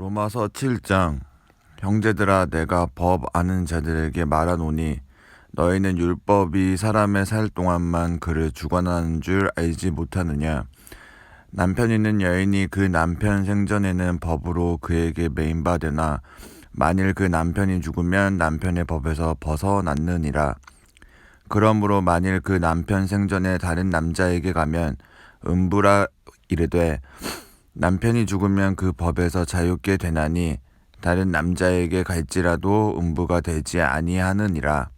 로마서 7장 형제들아 내가 법 아는 자들에게 말하노니 너희는 율법이 사람의 살 동안만 그를 주관하는 줄 알지 못하느냐? 남편 있는 여인이 그 남편 생전에는 법으로 그에게 매인받으나 만일 그 남편이 죽으면 남편의 법에서 벗어났느니라. 그러므로 만일 그 남편 생전에 다른 남자에게 가면 음부라 이르되 남편이 죽으면 그 법에서 자유케 되나니 다른 남자에게 갈지라도 음부가 되지 아니하느니라.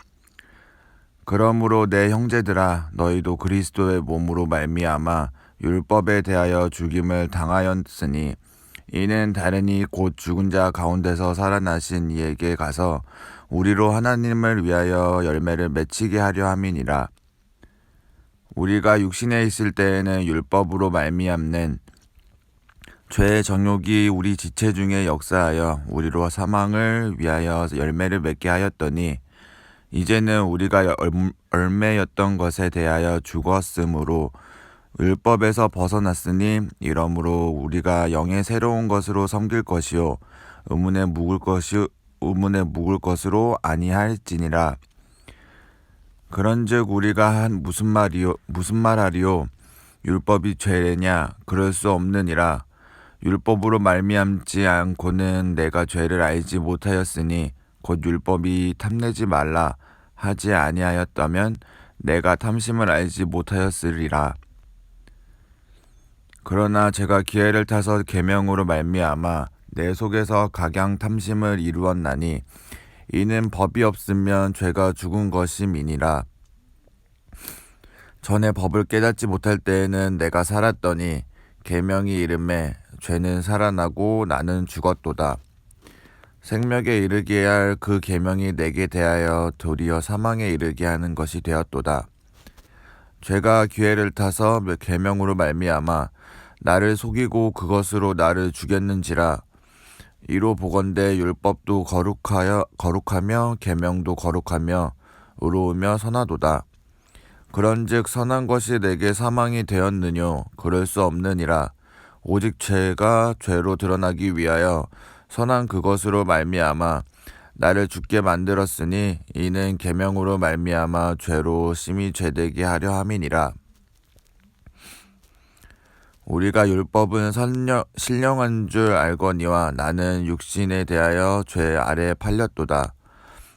그러므로 내 형제들아 너희도 그리스도의 몸으로 말미암아 율법에 대하여 죽임을 당하였으니 이는 다른이 곧 죽은 자 가운데서 살아나신 이에게 가서 우리로 하나님을 위하여 열매를 맺히게 하려 함이니라. 우리가 육신에 있을 때에는 율법으로 말미암는 죄의 정욕이 우리 지체 중에 역사하여 우리로 사망을 위하여 열매를 맺게 하였더니 이제는 우리가 얼- 얼매였던 것에 대하여 죽었으므로 율법에서 벗어났으니 이러므로 우리가 영의 새로운 것으로 섬길 것이요 의문에 묵을 것이 의문에 묵을 것으로 아니할지니라. 그런즉 우리가 한 무슨 말이요 무슨 말하리요? 율법이 죄냐? 그럴 수 없느니라 율법으로 말미암지 않고는 내가 죄를 알지 못하였으니 곧 율법이 탐내지 말라 하지 아니하였다면 내가 탐심을 알지 못하였으리라. 그러나 제가 기회를 타서 계명으로 말미암아 내 속에서 각양 탐심을 이루었나니 이는 법이 없으면 죄가 죽은 것임이니라. 전에 법을 깨닫지 못할 때에는 내가 살았더니 계명이 이름에 죄는 살아나고 나는 죽었도다. 생명에 이르게 할 그 계명이 내게 대하여 도리어 사망에 이르게 하는 것이 되었도다. 죄가 기회를 타서 계명으로 말미암아 나를 속이고 그것으로 나를 죽였는지라 이로 보건대 율법도 거룩하여 거룩하며 계명도 거룩하며 의로우며 선하도다. 그런즉 선한 것이 내게 사망이 되었느뇨 그럴 수 없느니라 오직 죄가 죄로 드러나기 위하여 선한 그것으로 말미암아 나를 죽게 만들었으니 이는 계명으로 말미암아 죄로 심히 죄되게 하려 함이니라. 우리가 율법은 선녀, 신령한 줄 알거니와 나는 육신에 대하여 죄 아래 팔렸도다.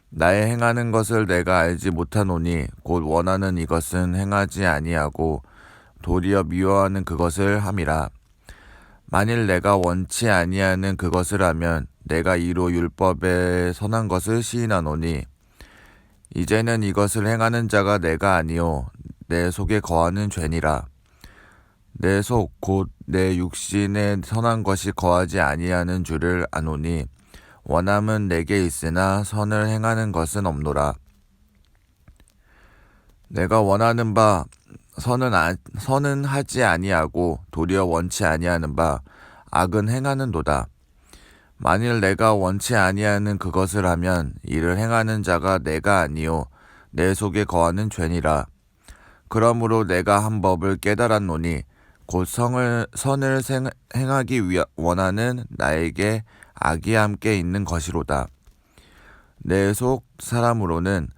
나의 행하는 것을 내가 알지 못하노니 곧 원하는 이것은 행하지 아니하고 도리어 미워하는 그것을 함이라 만일 내가 원치 아니하는 그것을 하면 내가 이로 율법에 선한 것을 시인하노니 이제는 이것을 행하는 자가 내가 아니요 내 속에 거하는 죄니라. 내 속 곧 내 육신에 선한 것이 거하지 아니하는 줄을 아노니 원함은 내게 있으나 선을 행하는 것은 없노라. 내가 원하는 바 선은 아, 선은 하지 아니하고 도리어 원치 아니하는 바 악은 행하는도다. 만일 내가 원치 아니하는 그것을 하면 이를 행하는 자가 내가 아니요 내 속에 거하는 죄니라. 그러므로 내가 한 법을 깨달았노니 곧 성을 선을 생, 행하기 위 원하는 나에게 악이 함께 있는 것이로다. 내 속 사람으로는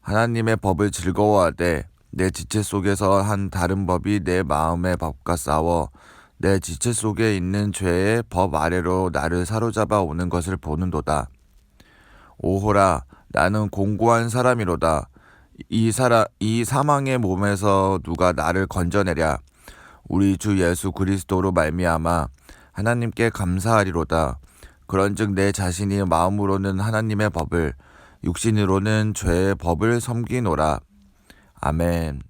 하나님의 법을 즐거워하되 내 지체 속에서 한 다른 법이 내 마음의 법과 싸워 내 지체 속에 있는 죄의 법 아래로 나를 사로잡아 오는 것을 보는도다. 오호라 나는 공고한 사람이로다. 이 사람 이 사망의 몸에서 누가 나를 건져내랴. 우리 주 예수 그리스도로 말미암아 하나님께 감사하리로다. 그런즉 내 자신이 마음으로는 하나님의 법을 육신으로는 죄의 법을 섬기노라. 아멘.